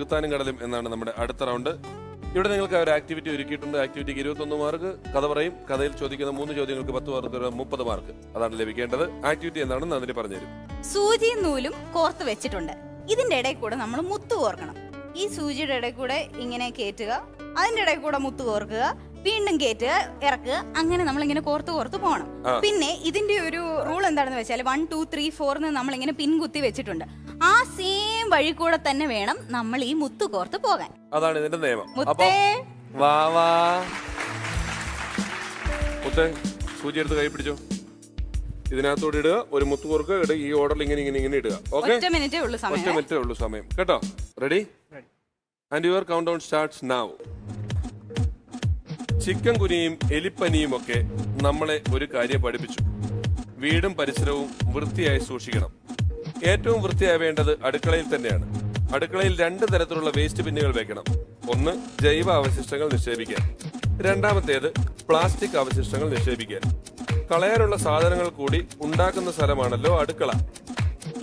ചെകുത്താനും കടലും എന്നാണ് നമ്മുടെ അടുത്ത റൗണ്ട് ഇവിടെ നിങ്ങൾക്ക് ഒരു ആക്ടിവിറ്റി ഒരുക്കിയിട്ടുണ്ട്. ആക്ടിവിറ്റിക്ക് ഇരുപത്തൊന്ന് മാർക്ക് കഥ പറയും. കഥയിൽ ചോദിക്കുന്ന മൂന്ന് ചോദ്യങ്ങൾക്ക് പത്ത് മാർക്ക് മുപ്പത് മാർക്ക് അതാണ് ലഭിക്കേണ്ടത്. ആക്ടിവിറ്റി എന്താണെന്ന് അതിന് പറഞ്ഞുതരും. സൂചിയും നൂലും കോർത്ത് വെച്ചിട്ടുണ്ട്. ഇതിന്റെ ഇടയിൽ കൂടെ നമ്മൾ മുത്തു കോർക്കണം. ഈ സൂചിയുടെ ഇടയിൽ കൂടെ ഇങ്ങനെ കയറ്റുക അതിന്റെ ഇടയിൽ കൂടെ മുത്തു കോർക്കുക. വീണ്ടും കയറ്റുക ഇറക്കുക. അങ്ങനെ നമ്മൾ ഇങ്ങനെ കോർത്ത് കോർത്ത് പോകണം പിന്നെ ഇതിന്റെ ഒരു റൂൾ എന്താണെന്ന് വെച്ചാൽ വൺ ടു ത്രീ ഫോറിന് നമ്മൾ ഇങ്ങനെ പിൻകുത്തി വെച്ചിട്ടുണ്ട്. വഴി കൂടെ തന്നെ വേണം നമ്മൾ ഈ മുത്തു കോർത്ത് പോകാൻ. അതാണ് ഇതിന്റെ നിയമം. മുത്തേ. വാ വാ. മുത്തേ സൂചി എടുത്ത് കൈ പിടിച്ചോ. ഇതിനകത്തോട് ഇടുക ഒരു മുത്തു കോർക്ക് ഇടുക ഈ ഓർഡറിൽ ഇങ്ങനെ ഇങ്ങനെ ഇങ്ങനെ ഇടുക. ഓക്കെ ഒറ്റ മിനിറ്റേ ഉള്ളൂ ഒറ്റ സമയം മിനിറ്റേ ഉള്ളൂ സമയം. കേട്ടോ? Ready and your countdown starts now chicken കുനിയും എലിപ്പനിയും ഒക്കെ നമ്മളെ ഒരു കാര്യം പഠിപ്പിച്ചു. വീടും പരിസരവും വൃത്തിയായി സൂക്ഷിക്കണം. ഏറ്റവും വൃത്തിയാവേണ്ടത് അടുക്കളയിൽ തന്നെയാണ്. അടുക്കളയിൽ രണ്ട് തരത്തിലുള്ള വേസ്റ്റ് ബിന്നുകൾ വെക്കണം. ഒന്ന് ജൈവ അവശിഷ്ടങ്ങൾ നിക്ഷേപിക്കാൻ. രണ്ടാമത്തേത് പ്ലാസ്റ്റിക് അവശിഷ്ടങ്ങൾ നിക്ഷേപിക്കാൻ. കളയാനുള്ള സാധനങ്ങൾ കൂടി ഉണ്ടാക്കുന്ന സ്ഥലമാണല്ലോ അടുക്കള.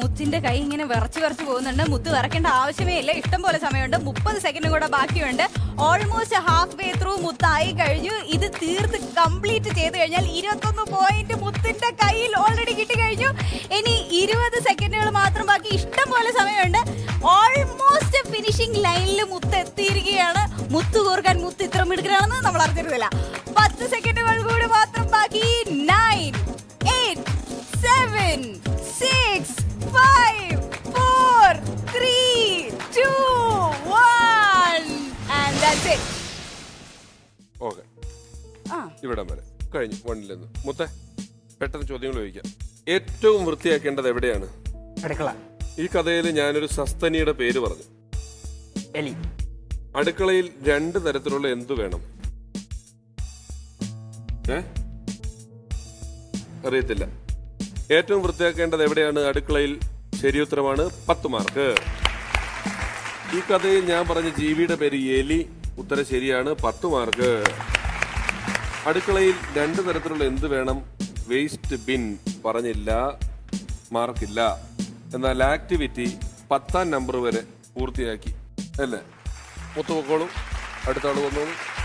മുത്തിന്റെ കൈ ഇങ്ങനെ വിറച്ച് വിറച്ച് പോകുന്നുണ്ട്. മുത്ത് വിറക്കേണ്ട ആവശ്യമേ ഇല്ല. ഇഷ്ടം പോലെ സമയമുണ്ട്. മുപ്പത് സെക്കൻഡും കൂടെ ബാക്കിയുണ്ട്. ഓൾമോസ്റ്റ് ഹാഫ് വേ ത്രൂ മുത്തായി കഴിഞ്ഞു. ഇത് തീർത്ത് കംപ്ലീറ്റ് ചെയ്ത് കഴിഞ്ഞാൽ ഇരുപത്തൊന്ന് പോയിന്റ് മുത്തിന്റെ കയ്യിൽ ഓൾറെഡി കിട്ടി കഴിഞ്ഞു. ഇനി ഇരുപത് സെക്കൻഡുകൾ മാത്രം ബാക്കി. ഇഷ്ടം പോലെ സമയമുണ്ട്. ഓൾമോസ്റ്റ് ഫിനിഷിംഗ് ലൈനിൽ മുത്ത് എത്തിയിരിക്കുകയാണ്. മുത്ത് കോർക്കാൻ മുത്ത് ഇത്ര മിടുക്കലാണെന്ന് നമ്മൾ അറിഞ്ഞിരുന്നില്ല. പത്ത് സെക്കൻഡുകൾ കൂടി ഓക്കെ ആ. ഇവിടം വരെ. കഴിഞ്ഞു വണ്ണിൽ നിന്ന്. മുത്തേ പെട്ടെന്ന് ചോദ്യങ്ങൾ ചോദിക്കാം. ഏറ്റവും വൃത്തിയാക്കേണ്ടത് എവിടെയാണ്? അടുക്കള. ഈ കഥയിൽ ഞാനൊരു സസ്തനിയുടെ പേര് പറഞ്ഞു. എലി. അടുക്കളയിൽ രണ്ട് തരത്തിലുള്ള എന്തു വേണം? ഏ? അറിയത്തില്ല. ഏറ്റവും വൃത്തിയാക്കേണ്ടത് എവിടെയാണ്? അടുക്കളയിൽ ശരിയുത്തരമാണ് പത്ത് മാർക്ക്. ഈ കഥയിൽ ഞാൻ പറഞ്ഞ ജീവിയുടെ പേര് എലി ഉത്തരം ശരിയാണ്. പത്ത് മാർക്ക്. അടുക്കളയിൽ രണ്ട് തരത്തിലുള്ള എന്ത് വേണം? വേസ്റ്റ് ബിൻ പറഞ്ഞില്ല. മാർക്കില്ല. എന്നാൽ ആക്ടിവിറ്റി പത്താം നമ്പർ വരെ പൂർത്തിയാക്കി. അല്ലേ? മുത്തുപൊക്കോളും അടുത്ത വന്നോളൂ.